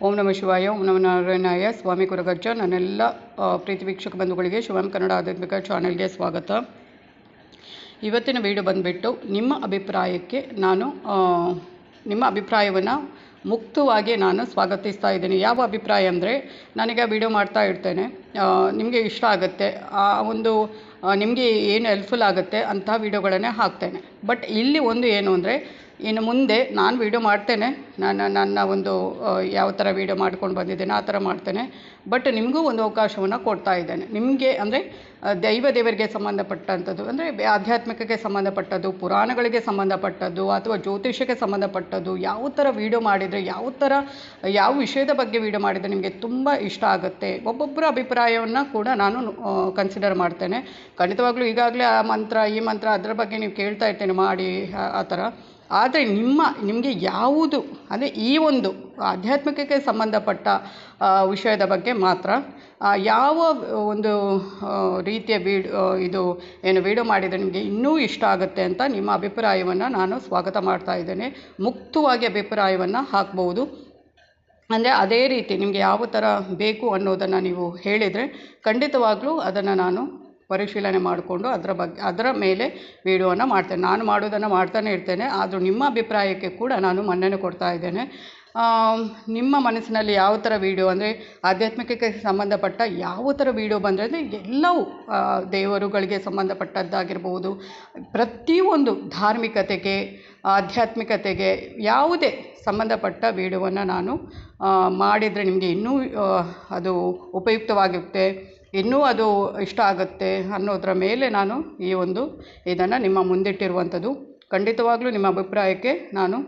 ಓಂ ನಮ ಶಿವಾಯ, ಓಂ ನಮ ನಾರಾಯಣಾಯ. ಸ್ವಾಮಿ ಕುರಗಜ್ಜ ನನ್ನೆಲ್ಲ ಪ್ರೀತಿ ವೀಕ್ಷಕ ಬಂಧುಗಳಿಗೆ ಶಿವಂ ಕನ್ನಡ ಆಧ್ಯಾತ್ಮಿಕ ಚಾನೆಲ್ಗೆ ಸ್ವಾಗತ. ಇವತ್ತಿನ ವಿಡಿಯೋ ಬಂದುಬಿಟ್ಟು ನಿಮ್ಮ ಅಭಿಪ್ರಾಯಕ್ಕೆ ನಾನು ನಿಮ್ಮ ಅಭಿಪ್ರಾಯವನ್ನು ಮುಕ್ತವಾಗಿ ನಾನು ಸ್ವಾಗತಿಸ್ತಾ ಇದ್ದೀನಿ. ಯಾವ ಅಭಿಪ್ರಾಯ ಅಂದರೆ, ನನಗೆ ವಿಡಿಯೋ ಮಾಡ್ತಾ ಇರ್ತೇನೆ. ನಿಮಗೆ ಇಷ್ಟ ಆಗುತ್ತೆ. ಆ, ಒಂದು ನಿಮಗೆ ಏನು ಹೆಲ್ಪ್ಫುಲ್ ಆಗುತ್ತೆ ಅಂಥ ವೀಡಿಯೋಗಳನ್ನೇ ಹಾಕ್ತೇನೆ. ಬಟ್ ಇಲ್ಲಿ ಒಂದು ಏನು ಅಂದರೆ, ಇನ್ನು ಮುಂದೆ ನಾನು ವೀಡಿಯೋ ಮಾಡ್ತೇನೆ. ನಾನು ನನ್ನ ಒಂದು ಯಾವ ಥರ ವೀಡಿಯೋ ಮಾಡ್ಕೊಂಡು ಬಂದಿದ್ದೇನೆ, ಆ ಥರ ಮಾಡ್ತೇನೆ. ಬಟ್ ನಿಮಗೂ ಒಂದು ಅವಕಾಶವನ್ನು ಕೊಡ್ತಾ ಇದ್ದೇನೆ. ನಿಮಗೆ ಅಂದರೆ ದೈವ ದೇವರಿಗೆ ಸಂಬಂಧಪಟ್ಟಂಥದ್ದು, ಅಂದರೆ ಆಧ್ಯಾತ್ಮಿಕಕ್ಕೆ ಸಂಬಂಧಪಟ್ಟದ್ದು, ಪುರಾಣಗಳಿಗೆ ಸಂಬಂಧಪಟ್ಟದ್ದು, ಅಥವಾ ಜ್ಯೋತಿಷಕ್ಕೆ ಸಂಬಂಧಪಟ್ಟದ್ದು, ಯಾವ ಥರ ವೀಡಿಯೋ ಮಾಡಿದರೆ, ಯಾವ ಥರ ಯಾವ ವಿಷಯದ ಬಗ್ಗೆ ವೀಡಿಯೋ ಮಾಡಿದರೆ ನಿಮಗೆ ತುಂಬ ಇಷ್ಟ ಆಗುತ್ತೆ ಒಬ್ಬೊಬ್ಬರ ಅಭಿಪ್ರಾಯವನ್ನು ಕೂಡ ನಾನು ಕನ್ಸಿಡರ್ ಮಾಡ್ತೇನೆ. ಖಂಡಿತವಾಗ್ಲೂ ಈಗಾಗಲೇ ಆ ಮಂತ್ರ, ಈ ಮಂತ್ರ ಅದರ ಬಗ್ಗೆ ನೀವು ಕೇಳ್ತಾ ಇರ್ತೇನೆ ಮಾಡಿ, ಆ- ಥರ. ಆದರೆ ನಿಮ್ಮ, ನಿಮಗೆ ಯಾವುದು ಅಂದರೆ ಈ ಒಂದು ಆಧ್ಯಾತ್ಮಿಕಕ್ಕೆ ಸಂಬಂಧಪಟ್ಟ ವಿಷಯದ ಬಗ್ಗೆ ಮಾತ್ರ ಯಾವ ಒಂದು ರೀತಿಯ ವೀಡ್ ಇದು ಏನು ವೀಡಿಯೋ ಮಾಡಿದರೆ ನಿಮಗೆ ಇನ್ನೂ ಇಷ್ಟ ಆಗುತ್ತೆ ಅಂತ ನಿಮ್ಮ ಅಭಿಪ್ರಾಯವನ್ನು ನಾನು ಸ್ವಾಗತ ಮಾಡ್ತಾ ಇದ್ದೇನೆ. ಮುಕ್ತವಾಗಿ ಅಭಿಪ್ರಾಯವನ್ನು ಹಾಕ್ಬೋದು. ಅಂದರೆ ಅದೇ ರೀತಿ ನಿಮಗೆ ಯಾವ ಥರ ಬೇಕು ಅನ್ನೋದನ್ನು ನೀವು ಹೇಳಿದರೆ ಖಂಡಿತವಾಗ್ಲೂ ಅದನ್ನು ನಾನು ಪರಿಶೀಲನೆ ಮಾಡಿಕೊಂಡು ಅದರ ಬಗ್ಗೆ, ಅದರ ಮೇಲೆ ವೀಡಿಯೋನ ಮಾಡ್ತೇನೆ. ನಾನು ಮಾಡೋದನ್ನು ಮಾಡ್ತಾನೆ ಇರ್ತೇನೆ. ಆದರೂ ನಿಮ್ಮ ಅಭಿಪ್ರಾಯಕ್ಕೆ ಕೂಡ ನಾನು ಮನ್ನಣೆ ಕೊಡ್ತಾ ಇದ್ದೇನೆ. ನಿಮ್ಮ ಮನಸ್ಸಿನಲ್ಲಿ ಯಾವ ಥರ ವೀಡಿಯೋ ಅಂದರೆ ಆಧ್ಯಾತ್ಮಿಕಕ್ಕೆ ಸಂಬಂಧಪಟ್ಟ ಯಾವ ಥರ ವೀಡಿಯೋ ಬಂದರೆ ಅಂದರೆ ಎಲ್ಲವೂ ದೇವರುಗಳಿಗೆ ಸಂಬಂಧಪಟ್ಟದ್ದಾಗಿರ್ಬೋದು. ಪ್ರತಿಯೊಂದು ಧಾರ್ಮಿಕತೆಗೆ, ಆಧ್ಯಾತ್ಮಿಕತೆಗೆ ಯಾವುದೇ ಸಂಬಂಧಪಟ್ಟ ವೀಡಿಯೋವನ್ನು ನಾನು ಮಾಡಿದರೆ ನಿಮಗೆ ಇನ್ನೂ ಅದು ಉಪಯುಕ್ತವಾಗಿರುತ್ತೆ ಇನ್ನೂ ಅದು ಇಷ್ಟ ಆಗುತ್ತೆ ಅನ್ನೋದರ ಮೇಲೆ ನಾನು ಈ ಒಂದು ಇದನ್ನು ನಿಮ್ಮ ಮುಂದಿಟ್ಟಿರುವಂಥದ್ದು. ಖಂಡಿತವಾಗ್ಲೂ ನಿಮ್ಮ ಅಭಿಪ್ರಾಯಕ್ಕೆ ನಾನು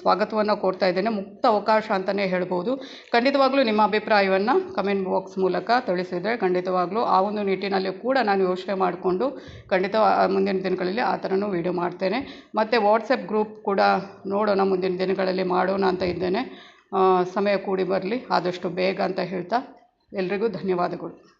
ಸ್ವಾಗತವನ್ನು ಕೊಡ್ತಾ ಇದ್ದೇನೆ. ಮುಕ್ತ ಅವಕಾಶ ಅಂತಲೇ ಹೇಳ್ಬೋದು. ಖಂಡಿತವಾಗ್ಲೂ ನಿಮ್ಮ ಅಭಿಪ್ರಾಯವನ್ನು ಕಮೆಂಟ್ ಬಾಕ್ಸ್ ಮೂಲಕ ತಿಳಿಸಿದರೆ ಖಂಡಿತವಾಗ್ಲೂ ಆ ಒಂದು ನಿಟ್ಟಿನಲ್ಲಿ ಕೂಡ ನಾನು ಯೋಚನೆ ಮಾಡಿಕೊಂಡು ಖಂಡಿತ ಮುಂದಿನ ದಿನಗಳಲ್ಲಿ ಆ ಥರನೂ ವೀಡಿಯೋ ಮಾಡ್ತೇನೆ. ಮತ್ತು ವಾಟ್ಸಪ್ ಗ್ರೂಪ್ ಕೂಡ ನೋಡೋಣ, ಮುಂದಿನ ದಿನಗಳಲ್ಲಿ ಮಾಡೋಣ ಅಂತ ಇದ್ದೇನೆ. ಸಮಯ ಕೂಡಿ ಬರಲಿ, ಆದಷ್ಟು ಬೇಗ ಅಂತ ಹೇಳ್ತಾ ಎಲ್ರಿಗೂ ಧನ್ಯವಾದಗಳು.